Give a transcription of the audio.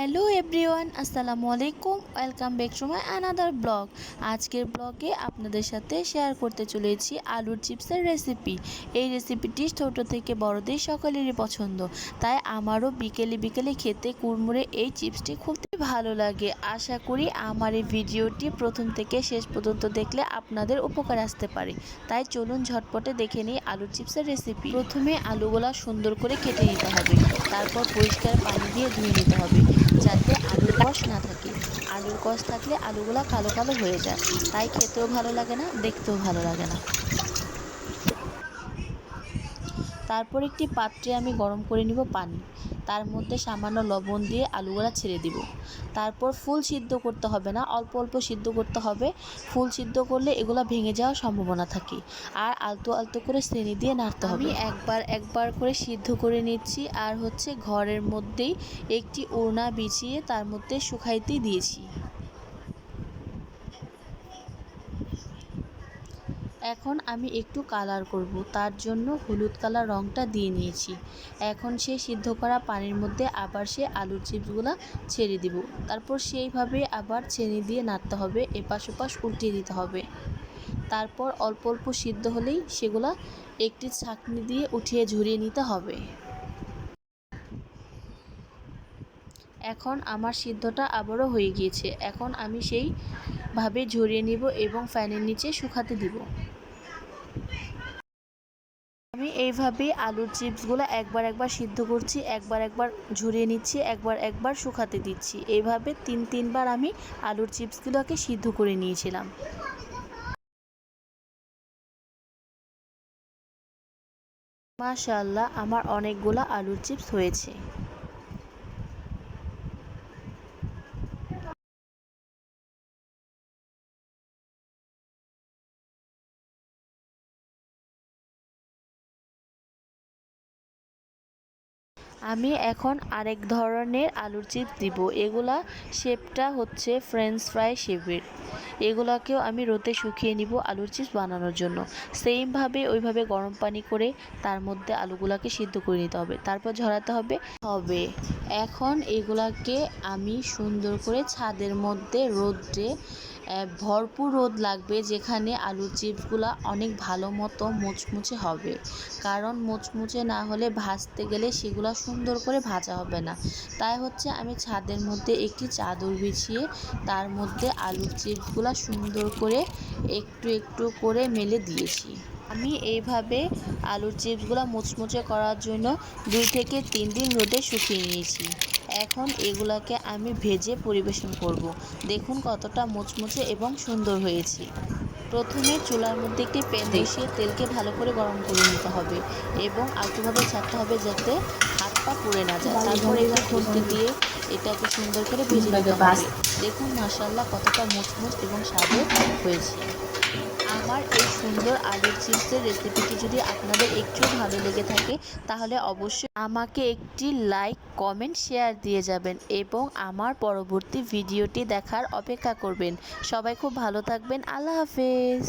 Hello everyone আসসালামু আলাইকুম। Welcome back to my another blog আজকের ব্লগে আপনাদের সাথে শেয়ার করতে চলেছি আলুর চিপসের রেসিপি এই রেসিপিটি ছোট থেকে বড়দের সকলেরই পছন্দ। তাই আমারও বিকেলে বিকেলে খেতে কুড়মুড়ে এই চিপসটি খুব ভালো লাগে। আশা করি আমার এই ভিডিওটি প্রথম থেকে শেষ পর্যন্ত দেখলে আপনাদের উপকার আসতে পারে। তাই চলুন ঝটপটে দেখে নিই আলুর চিপসের রেসিপি প্রথমে আলুগুলা সুন্দর করে কেটে নিতে হবে। তারপর পরিষ্কার পানি দিয়ে ধুয়ে নিতে হবে যাতে আলুর কষ না থাকে। আলুর কষ থাকলে আলুগুলা কালো কালো হয়ে যায়। তাই খেতেও ভালো লাগে না, দেখতেও ভালো লাগে না। তারপর একটি পাত্রে আমি গরম করে নিব পানি। তার মধ্যে সামান্য লবণ দিয়ে আলুগুলা ছেড়ে দিব। তারপর ফুল সিদ্ধ করতে হবে না, অল্প অল্প সিদ্ধ করতে হবে। ফুল সিদ্ধ করলে এগুলো ভেঙে যাওয়ার সম্ভাবনা থাকে। আর আলতো আলতো করে শ্রেণি দিয়ে নাড়তে হবে। একবার একবার করে সিদ্ধ করে নিচ্ছি, আর হচ্ছে ঘরের মধ্যেই একটি ওড়না বিছিয়ে তার মধ্যে শুকাইতে দিয়েছি। এখন আমি একটু কালার করব, তার জন্য হলুদ কালার রঙটা দিয়ে নিয়েছি। এখন সে সিদ্ধ করা পানির মধ্যে আবার সে আলুর চিপসগুলো ছেড়ে দিব। তারপর সেইভাবে আবার ছেড়ে দিয়ে নাড়তে হবে, এপাশ ওপাশ উল্টিয়ে দিতে হবে। তারপর অল্প অল্প সিদ্ধ হলেই সেগুলা একটি ছাঁকনি দিয়ে উঠিয়ে ঝরিয়ে নিতে হবে। এখন আমার সিদ্ধটা আবারও হয়ে গিয়েছে। এখন আমি সেইভাবে ঝরিয়ে নিব এবং ফ্যানের নিচে শুকাতে দিব। আমি এইভাবে আলুর চিপসগুলো একবার একবার সিদ্ধ করছি, একবার একবার ঝরিয়ে নিচ্ছি, একবার একবার শুকাতে দিচ্ছি। এইভাবে তিন, তিনবার আমি আলুর চিপসগুলোকে সিদ্ধ করে নিয়েছিলাম। মাশাল্লাহ আমার অনেকগুলো আলুর চিপস হয়েছে। আমি এখন আরেক ধরনের আলুর চিপস দিব। এগুলা শেপটা হচ্ছে ফ্রেঞ্চ ফ্রাই শেপের। এগুলাকেও আমি রোদে শুকিয়ে নিব আলুর চিপস বানানোর জন্য। সেমভাবে ওইভাবে গরম পানি করে তার মধ্যে আলুগুলাকে সিদ্ধ করে নিতে হবে। তারপর ঝরাতে হবে। হবে। এখন এগুলাকে আমি সুন্দর করে ছাদের মধ্যে রোদ্রে ভরপুর রোদ লাগবে যেখানে আলুর চিপসগুলা অনেক ভালো মতো মুচমুচে হবে। কারণ মুচমুচে না হলে ভাজতে গেলে সেগুলো সুন্দর করে ভাজা হবে না। তাই হচ্ছে আমি ছাদের মধ্যে একটি চাদর বিছিয়ে তার মধ্যে আলুর চিপসগুলো সুন্দর করে একটু একটু করে মেলে দিয়েছি। আমি এইভাবে আলুর চিপসগুলো মুচমুচে করার জন্য দুই থেকে তিন দিন রোদে শুকিয়ে নিয়েছি। এখন এগুলাকে আমি ভেজে পরিবেশন করব। দেখুন কতটা মুচমুচে এবং সুন্দর হয়েছে। প্রথমে চুলার মধ্যে একটি প্যান বসিয়ে তেলকে ভালো করে গরম করে নিতে হবে এবং আলতোভাবে ছাড়তে হবে যাতে পা পুড়ে না যায়। তারপরে এটা খুলতে দিয়ে এটাকে সুন্দর করে ভেজে নিতে হবে। দেখুন মাসাল্লাহ কতটা মুচমুচ এবং স্বাদের হয়েছে। আমার এই সুন্দর আলুর চিপসের রেসিপিটি যদি আপনাদের একটু ভালো লেগে থাকে তাহলে অবশ্যই আমাকে একটি লাইক কমেন্ট শেয়ার দিয়ে যাবেন এবং আমার পরবর্তী ভিডিওটি দেখার অপেক্ষা করবেন। সবাই খুব ভালো থাকবেন। আল্লাহ হাফেজ।